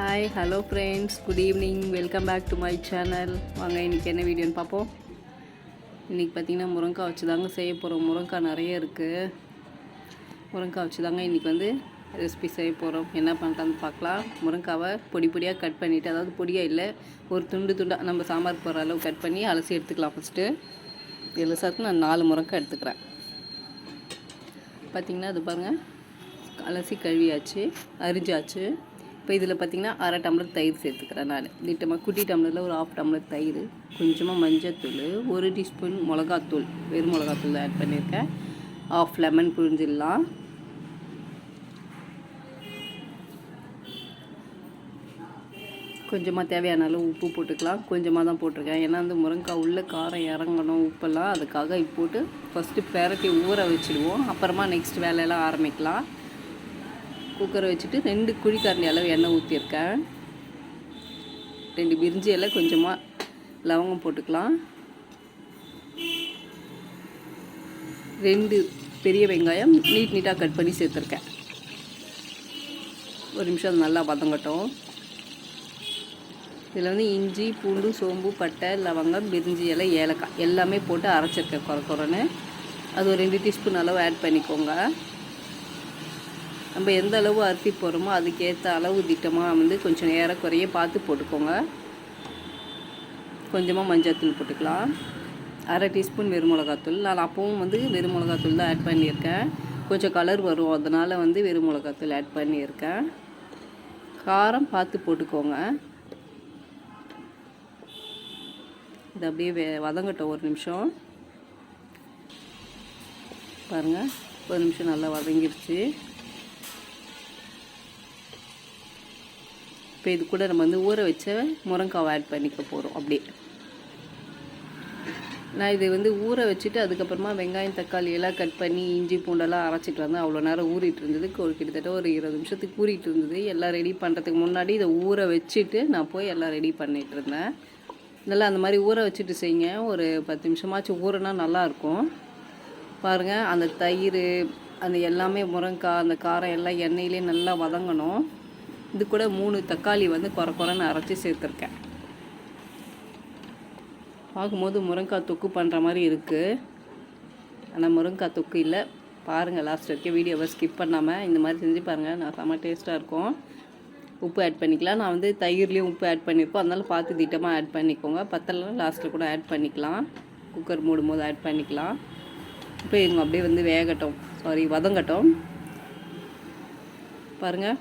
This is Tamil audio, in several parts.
Hi hello friends good evening welcome back to my channel வாங்க இன்றைக்கி என்ன வீடியோன்னு பார்ப்போம். இன்றைக்கி பார்த்தீங்கன்னா முருங்காய் வச்சு தாங்க செய்ய போகிறோம் முருங்காய் நிறைய இருக்குது முருங்காய் வச்சு தாங்க இன்றைக்கி வந்து ரெசிபி செய்ய போகிறோம் என்ன பண்ணுறான்னு பார்க்கலாம். முருங்காவை பொடி பொடியாக கட் பண்ணிவிட்டு அதாவது பொடியாக இல்லை ஒரு துண்டு துண்டாக நம்ம சாம்பார் போடுற அளவு கட் பண்ணி அலசி எடுத்துக்கலாம் ஃபஸ்ட்டு எலுசாக்கு நான் நாலு முருங்காய் எடுத்துக்கிறேன். பார்த்திங்கன்னா அது பாருங்கள் அலசி கழுவியாச்சு அரிஞ்சாச்சு. இப்போ இதில் பார்த்திங்கன்னா அரை டம்ளர் தயிர் சேர்த்துக்கிறேன் நான். திட்டமாக குட்டி டம்ளரில் ஒரு ஆஃப் டம்ளர் தயிர் கொஞ்சமாக மஞ்சத்தூள் ஒரு டீஸ்பூன் மிளகாத்தூள் வெறும் மிளகாத்தூள் ஆட் பண்ணியிருக்கேன். ஆஃப் லெமன் புழிஞ்சிடலாம். கொஞ்சமாக தேவையான அளவு உப்பு போட்டுக்கலாம். கொஞ்சமாக தான் போட்டிருக்கேன். ஏன்னா அந்த முருங்கைக்காய் உள்ள காரம் இறங்கணும் உப்பெல்லாம். அதுக்காக இப்போ போட்டு ஃபஸ்ட்டு பெரட்டி ஊற வச்சுடுவோம். அப்புறமா நெக்ஸ்ட் வேலையெல்லாம் ஆரம்பிக்கலாம். குக்கரை வச்சுட்டு ரெண்டு குழிக்கரண்டி அளவு எண்ணெய் ஊற்றிருக்கேன் ரெண்டு பிரிஞ்சி எல்லாம் கொஞ்சமாக லவங்கம் போட்டுக்கலாம். ரெண்டு பெரிய வெங்காயம் நீட் நீட்டாக கட் பண்ணி சேர்த்துருக்கேன். ஒரு நிமிஷம் அது நல்லா வதங்கட்டும். இதில் வந்து இஞ்சி பூண்டு சோம்பு பட்டை லவங்கம் பிரிஞ்சி இலை ஏலக்காய் எல்லாமே போட்டு அரைச்சிருக்கேன் குறை குறைன்னு அது ஒரு ரெண்டு டீஸ்பூன் அளவு ஆட் பண்ணிக்கோங்க. நம்ம எந்த அளவு அரிசி போடுறோமோ அதுக்கேற்ற அளவு திட்டமாக வந்து கொஞ்சம் ஏறக்குறைய பார்த்து போட்டுக்கோங்க. கொஞ்சமாக மஞ்சள்தூள் போட்டுக்கலாம். அரை டீஸ்பூன் வெறுமிளகாத்தூள் நான் அப்பவும் வந்து வெறுமிளகாத்தூள் தான் ஆட் பண்ணியிருக்கேன். கொஞ்சம் கலர் வரும். அதனால் வந்து வெறும் மிளகாத்தூள் ஆட் பண்ணியிருக்கேன். காரம் பார்த்து போட்டுக்கோங்க. இது அப்படியே வே வதங்கட்டும் ஒரு நிமிஷம். பாருங்கள் ஒரு நிமிஷம் நல்லா வதங்கிருச்சு. இப்போ இது கூட நம்ம வந்து ஊற வச்ச முருங்காவை ஆட் பண்ணிக்க போகிறோம் அப்படியே. நான் இதை வந்து ஊற வச்சுட்டு அதுக்கப்புறமா வெங்காயம் தக்காளி எல்லாம் கட் பண்ணி இஞ்சி பூண்டெல்லாம் அரைச்சிட்டு வந்தேன் அவ்வளோ நேரம் ஊறிட்டு இருந்தது. ஒரு கிட்டத்தட்ட ஒரு இருபது நிமிஷத்துக்கு ஊறிட்டு இருந்தது. எல்லாம் ரெடி பண்ணுறதுக்கு முன்னாடி இதை ஊற வச்சுட்டு நான் போய் எல்லாம் ரெடி பண்ணிகிட்டு இருந்தேன். நல்லா அந்த மாதிரி ஊற வச்சுட்டு செய்யுங்க. ஒரு பத்து நிமிஷமாச்சும் ஊறினா நல்லாயிருக்கும் பாருங்கள் அந்த தயிர் அந்த எல்லாமே முருங்காய் அந்த காரம் எல்லாம் எண்ணெயிலே நல்லா வதங்கணும். இது கூட மூணு தக்காளி வந்து குறை குறைன்னு அரைச்சி சேர்த்துருக்கேன். பார்க்கும்போது முருங்கைக்காய் தொக்கு பண்ணுற மாதிரி இருக்குது ஆனால் முருங்கைக்காய் தொக்கு இல்லை. பாருங்கள் லாஸ்ட் வரைக்கும் வீடியோவை ஸ்கிப் பண்ணாமல் இந்த மாதிரி செஞ்சு பாருங்கள் நான் செம்ம டேஸ்ட்டாக இருக்கும். உப்பு ஆட் பண்ணிக்கலாம். நான் வந்து தயிர்லேயும் உப்பு ஆட் பண்ணியிருக்கோம் அதனால் பார்த்து திட்டமாக ஆட் பண்ணிக்கோங்க. பத்தலாம் லாஸ்ட்டில் கூட ஆட் பண்ணிக்கலாம். குக்கர் மூடும் போது ஆட் பண்ணிக்கலாம். இப்போ இவங்க அப்படியே வந்து வேகட்டும். சாரி வதங்கட்டும். பாருங்கள்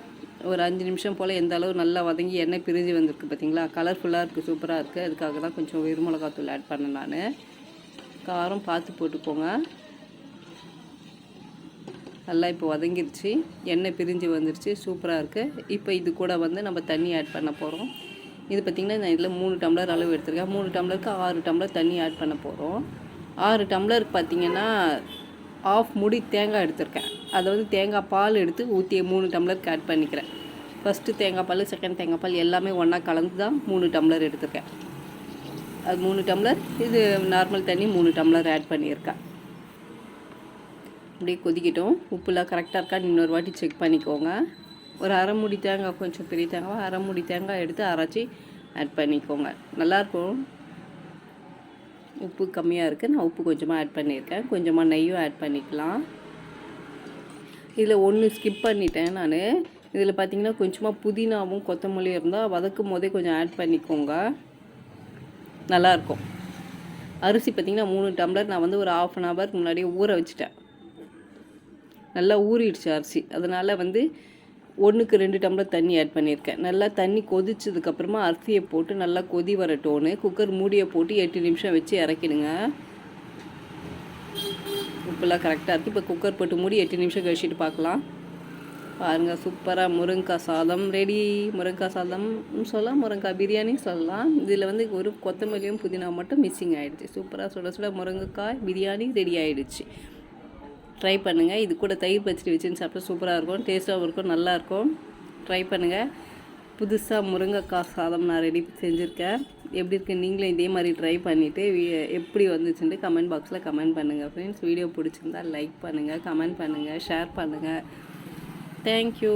ஒரு அஞ்சு நிமிஷம் போல் எந்த அளவு நல்லா வதங்கி எண்ணெய் பிரிஞ்சு வந்திருக்கு பார்த்தீங்களா? கலர்ஃபுல்லாக இருக்குது சூப்பராக இருக்குது அதுக்காக தான் கொஞ்சம் வெறும் மிளகாத்தூள் ஆட் பண்ணேன் நான். காரம் பார்த்து போட்டுக்கோங்க. நல்லா இப்போ வதங்கிருச்சு. எண்ணெய் பிரிஞ்சு வந்துருச்சு சூப்பராக இருக்குது இப்போ இது கூட வந்து நம்ம தண்ணி ஆட் பண்ண போகிறோம் இது பார்த்திங்கன்னா நான் இதில் மூணு டம்ளர் அளவு எடுத்திருக்கேன். மூணு டம்ளருக்கு ஆறு டம்ளர் தண்ணி ஆட் பண்ண போகிறோம் ஆறு டம்ளருக்கு பார்த்திங்கன்னா ஆஃப் முடி தேங்காய் எடுத்திருக்கேன். அதை வந்து தேங்காய் பால் எடுத்து ஊற்றி மூணு டம்ளருக்கு ஆட் பண்ணிக்கிறேன். ஃபஸ்ட்டு தேங்காய் பால் செகண்ட் தேங்காய் பால் எல்லாமே ஒன்றா கலந்து தான் மூணு டம்ளர் எடுத்திருக்கேன். அது மூணு டம்ளர் இது நார்மல் தண்ணி மூணு டம்ளர் ஆட் பண்ணியிருக்கேன். அப்படியே கொதிக்கட்டும். உப்புலாம் கரெக்டாக இருக்கான்னு இன்னொரு வாட்டி செக் பண்ணிக்கோங்க. ஒரு அரை மூடி தேங்காய் கொஞ்சம் பெரிய தேங்காய் அரை மூடி தேங்காய் எடுத்து அரைச்சி ஆட் பண்ணிக்கோங்க. நல்லாயிருக்கும் உப்பு கம்மியாக இருக்குது நான் உப்பு கொஞ்சமாக ஆட் பண்ணியிருக்கேன். கொஞ்சமாக நெய்யும் ஆட் பண்ணிக்கலாம். இதில் ஒன்று ஸ்கிப் பண்ணிட்டேன் நான். இதில் பார்த்தீங்கன்னா கொஞ்சமாக புதினாவும் கொத்தமல்லியும் இருந்தால் வதக்கும் போதே கொஞ்சம் ஆட் பண்ணிக்கோங்க. நல்லாயிருக்கும். அரிசி பார்த்திங்கன்னா மூணு டம்ளர் நான் வந்து ஒரு ஆஃப் அன் ஹவருக்கு முன்னாடியே ஊற வச்சுட்டேன். நல்லா ஊறிடுச்சு அரிசி. அதனால் வந்து ஒன்றுக்கு ரெண்டு டம்ளர் தண்ணி ஆட் பண்ணியிருக்கேன். நல்லா தண்ணி கொதிச்சதுக்கப்புறமா அரிசியை போட்டு நல்லா கொதி வரட்டோன்னு குக்கர் மூடியை போட்டு எட்டு நிமிஷம் வச்சு இறக்கிடுங்க. இப்போல்லாம் கரெக்டாக இருக்குது. இப்போ குக்கர் போட்டு மூடி எட்டு நிமிஷம் கழிச்சிட்டு பார்க்கலாம். பாருங்கள் சூப்பராக முருங்கைக்காய் சாதம் ரெடி முருங்கைக்காய் சாதம் சொல்லலாம் முருங்காய் பிரியாணி சொல்லலாம். இதில் வந்து ஒரு கொத்தமல்லியும் புதினா மட்டும் மிஸ்ஸிங் ஆகிடுச்சு சூப்பராக சுட சுட முருங்கைக்காய் பிரியாணி ரெடி ஆகிடுச்சு ட்ரை பண்ணுங்கள் இது கூட தயிர் பச்சடி வச்சுன்னு சாப்பிட்டா சூப்பராக இருக்கும். டேஸ்ட்டாகவும் இருக்கும் நல்லாயிருக்கும் ட்ரை பண்ணுங்கள் புதுசாக முருங்கைக்காய் சாதம் நான் ரெடி செஞ்சுருக்கேன். எப்படி இருக்குது நீங்களும் இதே மாதிரி ட்ரை பண்ணிவிட்டு எப்படி வந்துச்சுன்ட்டு கமெண்ட் பாக்ஸில் கமெண்ட் பண்ணுங்கள் ஃப்ரெண்ட்ஸ் வீடியோ பிடிச்சிருந்தா லைக் பண்ணுங்கள் கமெண்ட் பண்ணுங்கள் ஷேர் பண்ணுங்கள் தேங்க்யூ